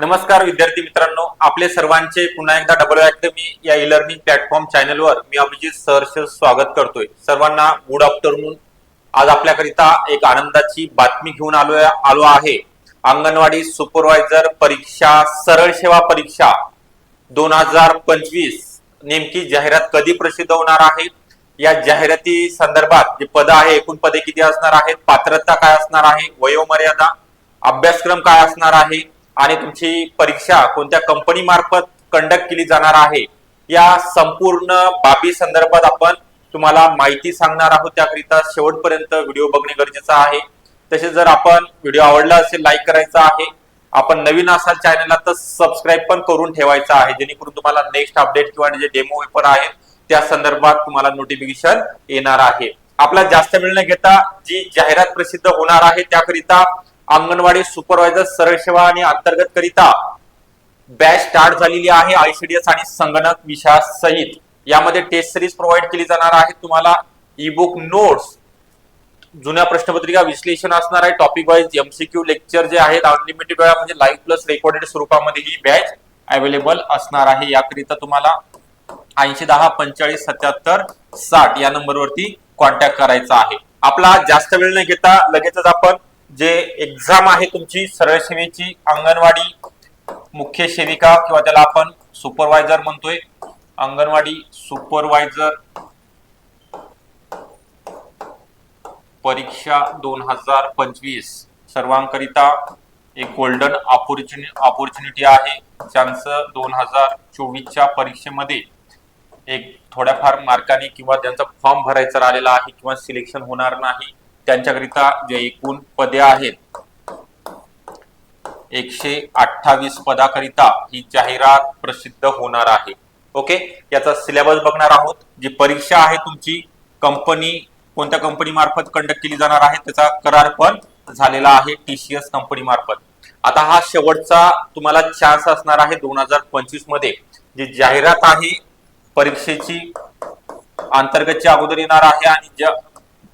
नमस्कार विद्यार्थी मित्रांनो. आपले सर्वांचे पुन्हा एकदा डबल अकॅडमी या ई लर्निंग प्लॅटफॉर्म चॅनलवर मी अभिजित सहर्ष स्वागत करतोय. सर्वांना गुड आफ्टरनून आज आपल्याकरिता एक आनंदाची बातमी घेऊन आलो आलो आहे. अंगणवाडी सुपरवायझर परीक्षा सरळ सेवा परीक्षा दोन हजार पंचवीस नेमकी जाहिरात कधी प्रसिद्ध होणार आहे? या जाहिराती संदर्भात जे पद आहे एकूण पदे किती असणार आहेत? पात्रता काय असणार आहे? वयोमर्यादा अभ्यासक्रम काय असणार आहे? आणि तुमची परीक्षा कोणत्या कंपनी मार्फत कंडक्ट केली जाणार आहे या संपूर्ण बाबी संदर्भात आपण तुम्हाला माहिती सांगणार आहोत. त्याकरिता शेवटपर्यंत व्हिडिओ बघणे गरजेचं आहे. तसेच जर आपण व्हिडिओ आवडला असेल लाईक करायचा आहे. आपण नवीन असाल चॅनलला तर सबस्क्राईब पण करून ठेवायचा आहे. जेणेकरून तुम्हाला नेक्स्ट अपडेट किंवा जे डेमो पेपर आहेत त्या संदर्भात तुम्हाला नोटिफिकेशन येणार आहे. आपला जास्त वेळ न घेता जी जाहिरात प्रसिद्ध होणार आहे त्याकरिता अंगणवाडी सुपरवायझर सरळ सेवा आणि अंतर्गत करिता बॅच स्टार्ट झालेली आहे. आयसीडीएस आणि संगणक विषयासहित यामध्ये टेस्ट सिरीज प्रोव्हाइड केली जाणार आहे. तुम्हाला ई बुक नोट्स जुन्या प्रश्नपत्रिका विश्लेषण असणार आहे. टॉपिक वाईज एमसीक्यू लेक्चर जे आहेत अनलिमिटेड वेळा म्हणजे लाईव्ह प्लस रेकॉर्डेड स्वरूपामध्ये ही बॅच अवेलेबल असणार आहे. याकरिता तुम्हाला ऐंशी दहा पंचेचाळीस सत्याहत्तर साठ या नंबरवरती कॉन्टॅक्ट करायचा आहे. आपला जास्त वेळ न घेता लगेचच आपण जे एक्झाम आहे तुमची सरळ सेवेची अंगणवाडी मुख्य सेविका किंवा त्याला आपण सुपरवायझर म्हणतोय. अंगणवाडी सुपरवायझर परीक्षा दोन हजार पंचवीस. सर्वांकरिता एक गोल्डन ऑपॉर्च्युनि ऑपॉर्च्युनिटी आहे. ज्यांचं दोन हजार चोवीसच्या परीक्षेमध्ये एक थोड्याफार मार्काने किंवा ज्यांचा फॉर्म भरायचा राहिलेला आहे किंवा सिलेक्शन होणार नाही. त्यांच्याकरिता जे एकूण पदे आहेत एकशे अठ्ठावीस पदाकरिता ही जाहिरात प्रसिद्ध होणार आहे. ओके? याचा सिलेबस बघणार आहोत. जी परीक्षा आहे तुमची कंपनी कोणत्या कंपनी मार्फत कंडक्ट केली जाणार आहे त्याचा करार पण झालेला आहे टीसीएस कंपनी मार्फत. आता हा शेवटचा तुम्हाला चान्स असणार आहे दोन हजार पंचवीसमध्ये. जी जाहिरात आहे परीक्षेची अंतर्गतची अगोदर येणार आहे आणि ज्या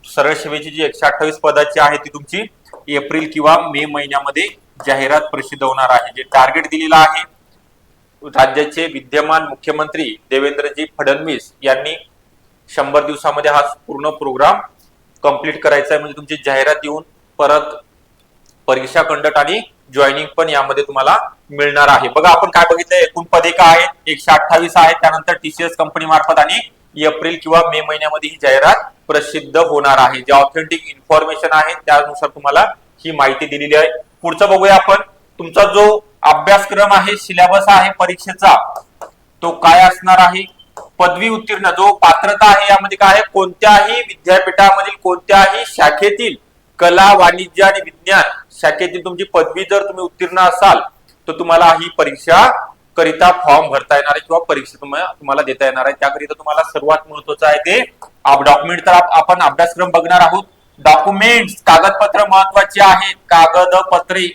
सरळ सेवेची जी एकशे अठ्ठावीस पदाची आहे ती तुमची एप्रिल किंवा मे महिन्यामध्ये जाहिरात प्रसिद्ध होणार आहे. जे टार्गेट दिलेलं आहे राज्याचे विद्यमान मुख्यमंत्री देवेंद्रजी फडणवीस यांनी शंभर दिवसामध्ये हा पूर्ण प्रोग्राम कंप्लीट करायचा आहे. म्हणजे तुमची जाहिरात येऊन परत परीक्षा कंडक्ट आणि जॉईनिंग पण यामध्ये तुम्हाला मिळणार आहे. बघा आपण काय बघितलं एकूण पदे काय आहेत? एकशे अठ्ठावीस आहेत. त्यानंतर टीसीएस कंपनी मार्फत आणि एप्रिल किंवा मे महिन्यामध्ये ही जाहिरात प्रसिद्ध होणार आहे. जे ऑथेंटिक इन्फॉर्मेशन आहे त्यानुसार तुम्हाला ही माहिती दिलेली आहे. पुढचं बघूया आपण. तुमचा जो अभ्यासक्रम आहे सिलेबस आहे परीक्षेचा तो काय असणार आहे? पदवी उत्तीर्ण जो पात्रता आहे यामध्ये काय आहे? कोणत्याही विद्यापीठामधील कोणत्याही शाखेतील कला वाणिज्य आणि विज्ञान शाखेतील तुमची पदवी जर तुम्ही उत्तीर्ण असाल तर तुम्हाला ही परीक्षा करिता फॉर्म भरता येणार आहे किंवा परीक्षा तुम्हाला तुम्हाला देता येणार आहे. त्याकरिता तुम्हाला सर्वात महत्वाचं आहे ते डॉक्युमेंट तर आपण अभ्यासक्रम बघणार आहोत. डॉक्युमेंट्स कागदपत्र महत्त्वाचे आहेत. कागदपत्रे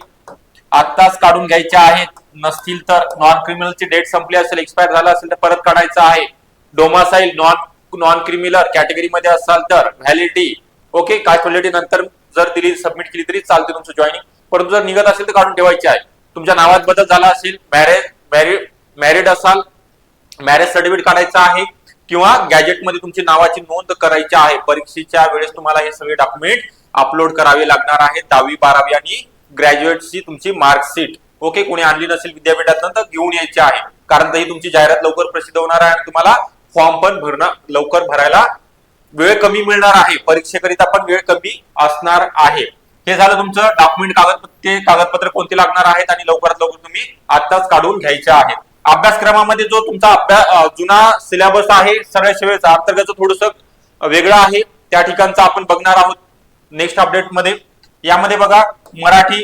आत्ताच काढून घ्यायचे आहेत. नसतील तर नॉन क्रिमिनलची डेट संपली असेल एक्सपायर झाला असेल तर परत काढायचं आहे. Domicile non non criminal category मध्ये असाल तर व्हॅलिडिटी ओके काय व्हॅलिडिटी नंतर जर दिली सबमिट केली तरी चालते तुमचं जॉईनिंग परंतु जर निघत असेल तर काढून ठेवायची आहे. तुमच्या नावात बदल झाला असेल मॅरेज मॅरिड मॅरिड असाल मॅरेज सर्टिफिकेट काढायचं आहे किंवा गॅजेटमध्ये तुमची नावाची नोंद करायची आहे परीक्षेच्या वेळेस तुम्हाला हे सगळे डॉक्युमेंट अपलोड करावे लागणार आहे दहावी बारावी आणि ग्रॅज्युएटची तुमची मार्कशीट ओके कोणी आणली नसेल विद्यापीठात तर घेऊन यायची आहे. कारण ही तुमची जाहिरात लवकर प्रसिद्ध होणार आहे आणि तुम्हाला फॉर्म पण भरणं लवकर भरायला वेळ कमी मिळणार आहे. परीक्षेकरिता पण वेळ कमी असणार आहे. हे झालं तुमचं डॉक्युमेंट कागदपत्रे. कागदपत्र कोणते लागणार आहेत आणि लवकरात लवकर तुम्ही आताच काढून घ्यायचे आहेत. अभ्यासक्रमामध्ये जो तुमचा अभ्यास जुना सिलेबस आहे सरळ सेवेचा अंतर्गत थोडस वेगळं आहे त्या ठिकाणचं आपण बघणार आहोत नेक्स्ट अपडेटमध्ये यामध्ये बघा मराठी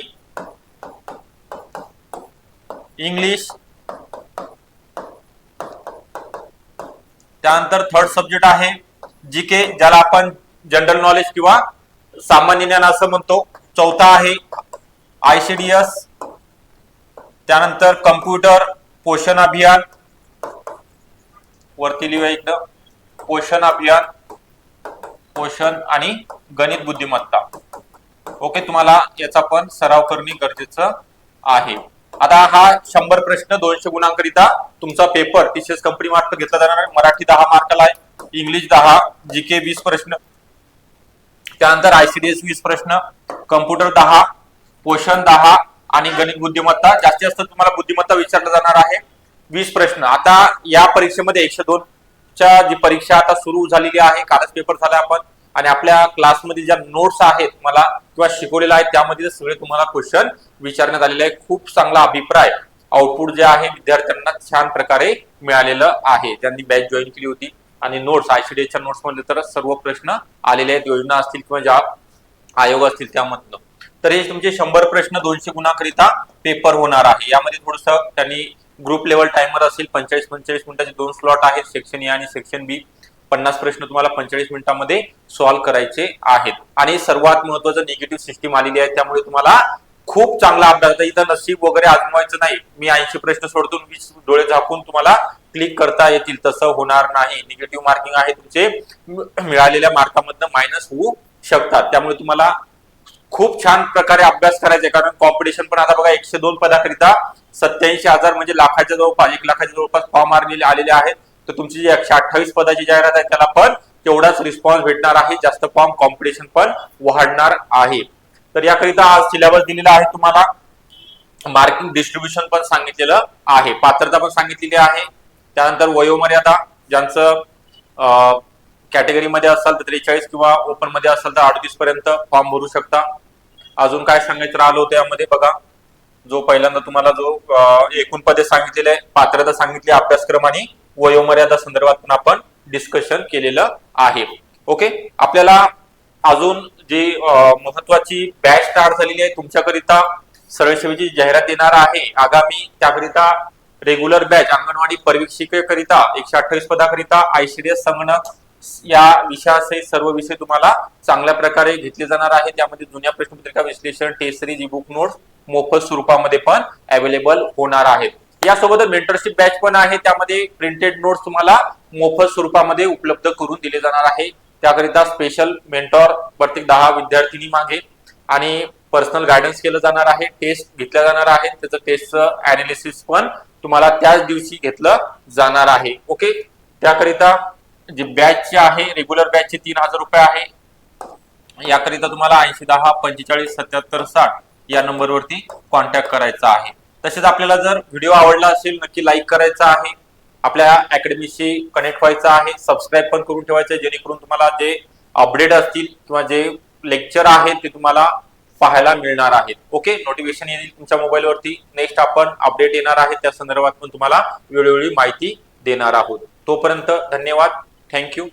इंग्लिश त्यानंतर थर्ड सब्जेक्ट आहे जी के ज्याला आपण जनरल नॉलेज किंवा सामान्य ज्ञान असं म्हणतो. चौथा आहे. आयसीडीएस त्यानंतर कम्प्युटर पोषण अभियान. वरती लिहूया इकडं. पोषण अभियान पोषण आणि गणित बुद्धिमत्ता. ओके तुम्हाला याचा पण सराव करणे गरजेचं आहे. आता हा शंभर प्रश्न दोनशे गुणांकरिता तुमचा पेपर टीसीएस कंपनी मार्फत घेतला जाणार आहे. मराठी दहा मार्काला आहे. इंग्लिश दहा जीके वीस प्रश्न. त्यानंतर आयसीडीएस वीस प्रश्न. कम्प्युटर दहा पोषण दहा आणि गणित बुद्धिमत्ता. जास्तीत जास्त तुम्हाला बुद्धिमत्ता विचारलं जाणार आहे. वीस प्रश्न. आता या परीक्षेमध्ये एकशे दोन च्या जी परीक्षा आता सुरू झालेली आहे कालच पेपर झाला आपण. आणि आपल्या क्लासमध्ये ज्या नोट्स आहेत मला किंवा शिकवलेल्या आहेत त्यामध्ये सगळे तुम्हाला क्वेश्चन विचारण्यात आलेले आहे खूप चांगला अभिप्राय आउटपुट जे आहे विद्यार्थ्यांना छान प्रकारे मिळालेलं आहे. त्यांनी बॅच जॉईन केली होती. आणि नोट्स आयसीडीएच्या नोट्समध्ये तर सर्व प्रश्न आलेले आहेत. योजना असतील किंवा ज्या आयोग असतील त्यामधनं. तर हे तुमचे शंभर प्रश्न दोनशे गुणाकरिता पेपर होणार आहे. यामध्ये थोडस त्यांनी ग्रुप लेवल टाइमर असेल पंचेचाळीस पंचेचाळीस मिनिटाचे दोन स्लॉट आहेत सेक्शन ए आणि सेक्शन बी पन्नास प्रश्न तुम्हाला पंचेचाळीस मिनिटांमध्ये सॉल्व्ह करायचे आहेत. आणि सर्वात महत्वाचं निगेटिव्ह सिस्टीम आलेली आहे त्यामुळे तुम्हाला खूप चांगला अभ्यास आहे. इथं नशीब वगैरे आजमावायचं नाही. मी ऐंशी प्रश्न सोडतो वीस डोळे झाकून तुम्हाला क्लिक करता येतील. तसं होणार नाही. निगेटिव्ह मार्किंग आहे तुमचे. मिळालेल्या मार्कामधनं मायनस होऊ शकतात. त्यामुळे तुम्हाला खूप छान प्रकारे अभ्यास करायचा कारण कॉम्पिटिशन पण आता बघा एकशे दोन पदाकरिता सत्याऐंशी हजार म्हणजे लाखाच्या जवळपास एक लाखाच्या जवळपास फॉर्म आलेले आलेले आहेत. तर तुमची जी एकशे अठ्ठावीस पदाची जाहिरात आहे त्याला पण तेवढाच रिस्पॉन्स भेटणार आहे. जास्त फॉर्म कॉम्पिटिशन पण वाढणार आहे. तर याकरिता आज सिलेबस दिलेला आहे. तुम्हाला मार्किंग डिस्ट्रीब्युशन पण सांगितलेलं आहे. पात्रता पण सांगितलेली आहे. त्यानंतर वयोमर्यादा ज्यांचं कॅटेगरीमध्ये असाल तर त्रेचाळीस किंवा ओपनमध्ये असाल तर अडतीस पर्यंत फॉर्म भरू शकता. अजून काय सांगायचं राहिलं होतं यामध्ये बघा. जो पहिल्यांदा तुम्हाला जो एकूण पदे सांगितलेले पात्रता सांगितली अभ्यासक्रम आणि वयोमर्यादा संदर्भात पण आपण डिस्कशन केलेलं आहे. ओके आपल्याला अजून जी महत्वाची बॅच स्टार्ट झालेली आहे तुमच्याकरिता सरळ सेवेची जाहिरात येणार आहे. आगामी त्याकरिता रेग्युलर बॅच अंगणवाडी परिवीक्षिकेकरिता एकशे अठ्ठावीस पदाकरिता आयसीडीएस संगणक या विषयासहित सर्व विषय तुम्हाला चांगल्या प्रकारे घेतले जाणार आहे त्यामध्ये जुन्या प्रश्नपत्रिका विश्लेषण test series e book notes मोफत स्वरूपामध्ये पण अवेलेबल होणार आहेत. यासोबतच मेंटरशिप बॅच पण आहे. त्यामध्ये प्रिंटेड नोट्स तुम्हाला मोफत स्वरूपामध्ये उपलब्ध करून दिले जाणार आहे. त्याकरिता स्पेशल मेंटॉर प्रत्येक दहा विद्यार्थिनी मागे आणि पर्सनल गायडन्स केलं जाणार आहे. टेस्ट घेतल्या जाणार आहे त्याचं टेस्टचं अनालिसिस पण तुम्हाला त्याच दिवशी घेतलं जाणार आहे. ओके त्याकरिता जे बॅच आहे रेग्युलर बॅचचे तीन हजार रुपये आहे. याकरिता तुम्हाला ऐंशी दहा पंचेचाळीस सत्याहत्तर साठ या नंबरवरती कॉन्टॅक्ट करायचा आहे. तसेच आपल्याला जर व्हिडिओ आवडला असेल नक्की लाईक करायचा आहे. आपल्या अकॅडमीशी कनेक्ट व्हायचं आहे. सबस्क्राईब पण करून ठेवायचं आहे, जेणेकरून तुम्हाला जे अपडेट असतील किंवा जे लेक्चर आहेत ते तुम्हाला पाहायला मिळणार आहेत. ओके नोटिफिकेशन येईल तुमच्या मोबाईलवरती नेक्स्ट आपण अपडेट येणार आहे. त्या संदर्भात पण तुम्हाला वेळोवेळी माहिती देणार आहोत. तोपर्यंत धन्यवाद. Thank you.